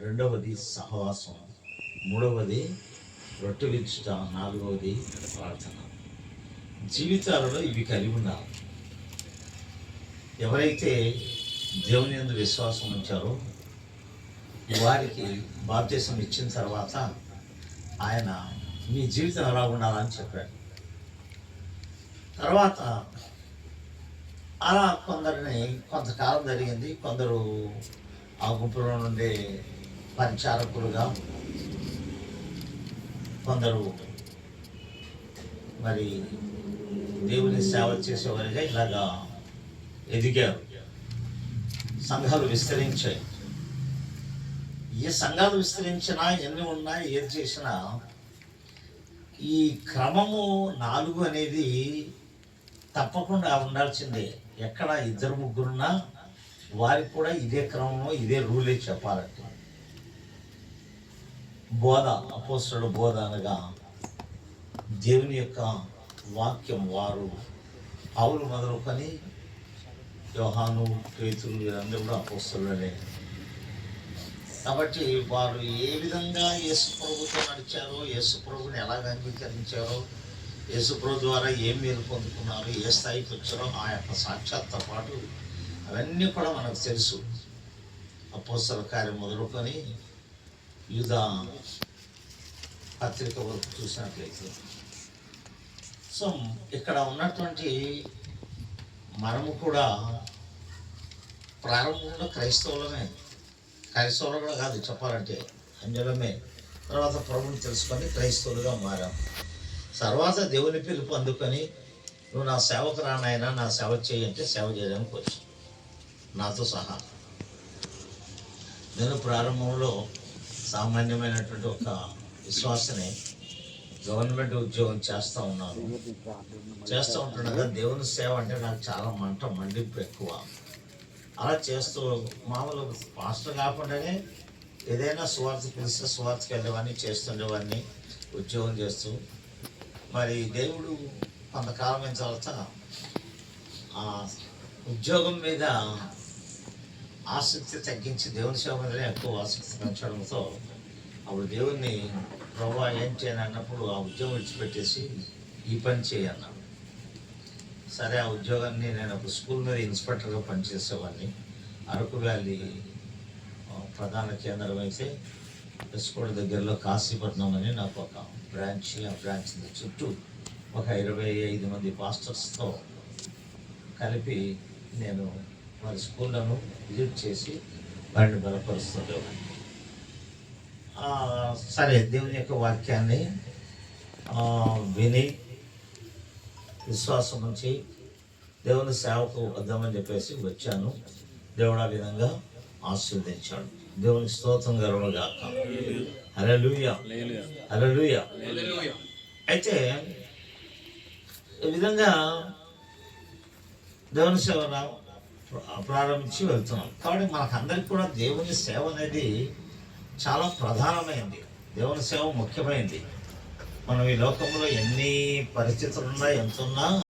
రెండవది సహవాసం. మూడవది రొట్టె విచ్చుట నాలుగవది ప్రార్థన. జీవితాలలో ఇవి కలిగి ఉండాలి. ఎవరైతే దేవుని ఎందు విశ్వాసం ఉంచారో వారికి బాప్తీసం ఇచ్చిన తర్వాత ఆయన మీ జీవితం ఎలా ఉండాలని చెప్పాడు. తర్వాత అలా కొందరిని కొంతకాలం జరిగింది. కొందరు ఆ గుంపులో నుండి పరిచారకులుగా కొందరు మరి దేవుని సేవ చేసేవారిగా ఇలాగా ఎదిగారు. సంఘాలు విస్తరించాయి. ఏ సంఘాలు విస్తరించినా ఎన్ని ఉన్నా ఏది చేసినా ఈ క్రమము నాలుగు అనేది తప్పకుండా ఉండాల్సిందే. ఎక్కడ ఇద్దరు ముగ్గురున్నా వారికి కూడా ఇదే క్రమము ఇదే రూలే చెప్పాలంటే. బోధ అపోస్తుడు బోధ అనగా దేవుని యొక్క వాక్యం వారు ఆవులు మొదలుకొని యోహాను పేతులు వీరందరూ కూడా అపోస్తులనే కాబట్టి వారు ఏ విధంగా యేసు ప్రభుతో నడిచారో యేసు ప్రభుని ఎలాగ అంగీకరించారో యేసు ప్రభు ద్వారా ఏం మేలు పొందుకున్నారో ఏ స్థాయికి వచ్చారో ఆ యొక్క సాక్షాత్తో పాటు అవన్నీ కూడా మనకు తెలుసు. అపోస్తల కార్యం మొదలుకొని యూదా పత్రిక వరకు చూసినట్లయితే. సో ఇక్కడ ఉన్నటువంటి మనము కూడా ప్రారంభంలో క్రైస్తవులమే. క్రైస్తవులు కూడా కాదు చెప్పాలంటే అంజలమే తర్వాత ప్రభుని తెలుసుకొని క్రైస్తవులుగా మారాం. తర్వాత దేవుని పిలుపు అందుకొని నువ్వు నా సేవకు రానైనా నా సేవ చేయంటే సేవ చేయడానికి వచ్చి నాతో సహా. నేను ప్రారంభంలో సామాన్యమైనటువంటి ఒక విశ్వాసనే గవర్నమెంట్ ఉద్యోగం చేస్తూ ఉన్నాను చేస్తూ ఉంటుండగా దేవుని సేవ అంటే నాకు చాలా మంట మండింపు ఎక్కువ. అలా చేస్తూ మామూలు మాస్టర్ కాకుండానే ఏదైనా స్వార్థ పిలిస్తే స్వార్థకి వెళ్ళేవాడిని చేస్తుండేవాడిని ఉద్యోగం చేస్తూ. మరి దేవుడు కొంతకాలం అయిన తర్వాత ఉద్యోగం మీద ఆసక్తి తగ్గించి దేవుని సేవ మీదనే ఎక్కువ ఆసక్తి పెంచడంతో అప్పుడు దేవుణ్ణి ప్రభా ఏం చేయను అన్నప్పుడు ఆ ఉద్యోగం విడిచిపెట్టేసి ఈ పని చేయన్నాడు సరే ఆ ఉద్యోగాన్ని నేను ఒక స్కూల్ మీద ఇన్స్పెక్టర్గా పనిచేసేవాడిని. అరకు వ్యాలీ ప్రధాన కేంద్రం అయితే ఎస్కోడ్ దగ్గరలో కాశీపట్నం అని నాకు ఒక బ్రాంచ్ ఆ బ్రాంచ్ చుట్టూ ఒక ఇరవై ఐదు మంది పాస్టర్స్తో కలిపి నేను వారి స్కూళ్ళను విజిట్ చేసి వారిని బలపరుస్తుండేవాడు సరే దేవుని యొక్క వాక్యాన్ని విని విశ్వాసం నుంచి దేవుని సేవకు వద్దామని చెప్పేసి వచ్చాను. దేవుడు ఆ విధంగా ఆశీర్వదించాడు. దేవుని స్తోత్రం గర్వగాక హల్లెలూయ. హల్లెలూయ. అయితే ఈ విధంగా దేవుని సేవ ప్రారంభించి వెళ్తున్నాం. కాబట్టి మనకందరికి కూడా దేవుని సేవ అనేది చాలా ప్రధానమైంది. దేవుని సేవ ముఖ్యమైనది మనం ఈ లోకంలో ఎన్ని పరిస్థితులు ఉన్నా ఎంత ఉన్నా